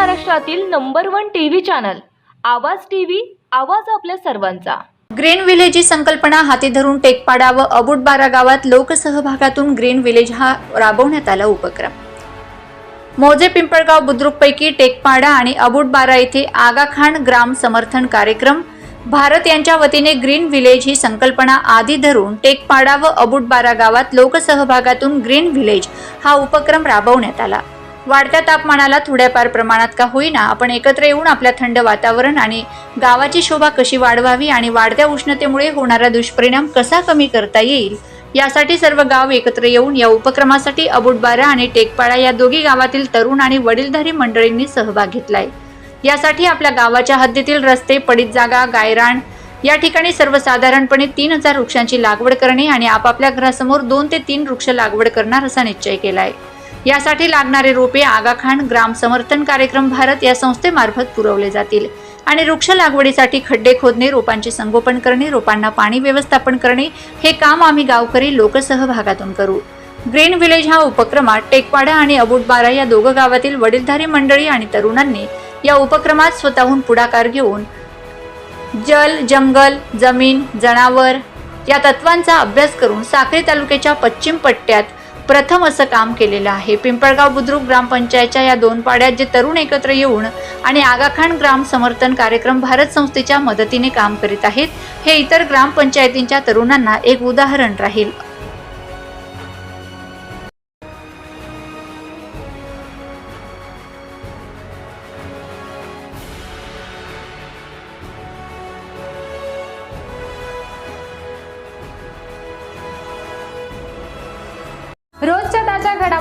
महाराष्ट्रातील number one TV channel Awaaz TV Awaaz आपल्या सर्वांचा. ग्रीन विलेज ही संकल्पना हाती धरून टेकपाडा व अबुटबारा गावात लोकसहभागातून ग्रीन विलेज हा राबवण्यात आला उपक्रम. मोजे पिंपळगाव बुद्रुकपैकी टेकपाडा आणि अबुटबारा येथे आगाखान ग्राम समर्थन कार्यक्रम भारत यांच्या वतीने ग्रीन विलेज ही संकल्पना आधी धरून टेकपाडा व अबुटबारा गावात लोकसहभागातून ग्रीन विलेज हा उपक्रम राबवण्यात आला. वाढत्या तापमानाला थोड्याफार प्रमाणात का होईना आपण एकत्र येऊन आपल्या थंड वातावरण आणि गावाची शोभा कशी वाढवावी आणि वाढत्या उष्णतेमुळे होणारा दुष्परिणाम कसा कमी करता येईल यासाठी सर्व गाव एकत्र येऊन या उपक्रमासाठी अबुटबारा आणि टेकपाडा या दोघी गावातील तरुण आणि वडीलधारी मंडळींनी सहभाग घेतलाय. यासाठी आपल्या गावाच्या हद्दीतील रस्ते पडीत जागा गायरान या ठिकाणी सर्वसाधारणपणे तीन हजार वृक्षांची लागवड करणे आणि आपापल्या घरासमोर दोन ते तीन वृक्ष लागवड करणार असा निश्चय केलाय. यासाठी लागणारे रोपे आगाखान ग्राम समर्थन कार्यक्रम भारत या संस्थेमार्फत पुरवले जातील. आणि वृक्ष लागवडीसाठी खड्डे खोदणे रोपांचे संगोपन करणे रोपांना पाणी व्यवस्थापन करणे हे काम आम्ही गावकरी लोकसहभागातून करू. ग्रीन विलेज हा उपक्रमात टेकवाडा आणि अबुटबारा या दोघं गावातील वडीलधारी मंडळी आणि तरुणांनी या उपक्रमात स्वतःहून पुढाकार घेऊन जल जंगल जमीन जनावर या तत्वांचा अभ्यास करून साखरे तालुक्याच्या पश्चिम पट्ट्यात प्रथम असं काम केलेलं आहे. पिंपळगाव बुद्रुक ग्रामपंचायतच्या या दोन पाड्यात जे तरुण एकत्र येऊन आणि आगाखान ग्राम समर्थन कार्यक्रम भारत संस्थेच्या मदतीने काम करीत आहेत हे इतर ग्रामपंचायतींच्या तरुणांना एक उदाहरण राहील.